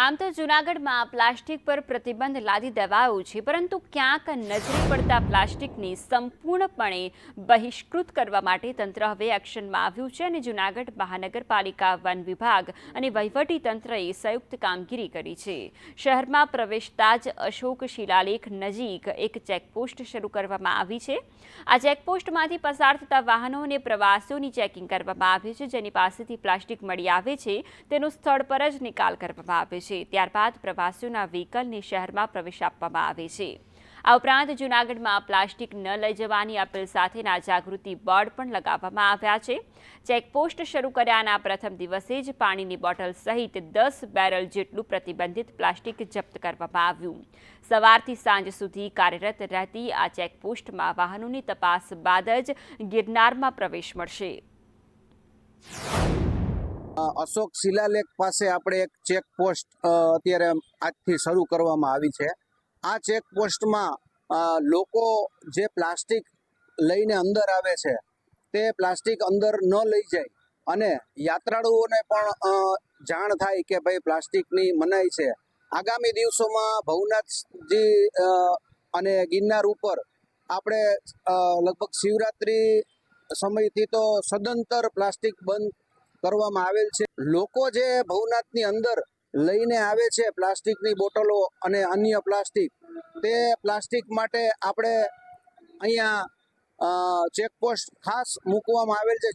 આમ તો જૂનાગઢમાં પ્લાસ્ટિક પર પ્રતિબંધ લાદી દેવાયો છે, પરંતુ ક્યાંક નજરે પડતા પ્લાસ્ટિકને સંપૂર્ણપણે બહિષ્કૃત કરવા માટે તંત્ર હવે એક્શનમાં આવ્યું છે અને જૂનાગઢ મહાનગરપાલિકા વન વિભાગ અને તંત્રએ સંયુક્ત કામગીરી કરી છે. શહેરમાં પ્રવેશતા જ અશોક શિલાલેખ નજીક એક ચેકપોસ્ટ શરૂ કરવામાં આવી છે. આ ચેકપોસ્ટમાંથી પસાર થતા વાહનો અને પ્રવાસીઓની ચેકિંગ કરવામાં આવે છે, જેની પાસેથી પ્લાસ્ટિક મળી આવે છે. તેનો સ્થળ પર જ નિકાલ કરવામાં આવે છે. ત્યારબાદ પ્રવાસીઓના વ્હીકલને શહેરમાં પ્રવેશ આપવામાં આવે છે. આ ઉપરાંત જૂનાગઢમાં પ્લાસ્ટિક ન લઈ જવાની અપીલ સાથેના જાગૃતિ બોર્ડ પણ લગાવવામાં આવ્યા છે. ચેકપોસ્ટ શરૂ કર્યાના પ્રથમ દિવસે જ પાણીની બોટલ સહિત દસ બેરલ જેટલું પ્રતિબંધિત પ્લાસ્ટિક જપ્ત કરવામાં આવ્યું. સવારથી સાંજ સુધી કાર્યરત રહેતી આ ચેકપોસ્ટમાં વાહનોની તપાસ બાદ જ ગિરનારમાં પ્રવેશ મળશે. અશોક શિલાલેખ પાસે આપણે એક ચેક પોસ્ટ અત્યારે આજથી શરૂ કરવામાં આવી છે. આ ચેકપોસ્ટમાં લોકો જે પ્લાસ્ટિક લઈને અંદર આવે છે, તે પ્લાસ્ટિક અંદર ન લઈ જાય. અને યાત્રાળુઓને પણ જાણ થાય કે ભાઈ પ્લાસ્ટિકની મનાઈ છે. આગામી દિવસોમાં ભવનાથજી અને ગિરનાર ઉપર આપણે લગભગ શિવરાત્રિ સમયથી તો સદંતર પ્લાસ્ટિક બંધ કરવામાં આવેલ છે. લોકો જે ભવનાથની અંદર લઈને આવે છે પ્લાસ્ટિકની બોટલો અને અન્ય પ્લાસ્ટિક, તે પ્લાસ્ટિક માટે આપણે અહીંયા ચેકપોસ્ટ ખાસ મૂકવામાં આવેલ છે.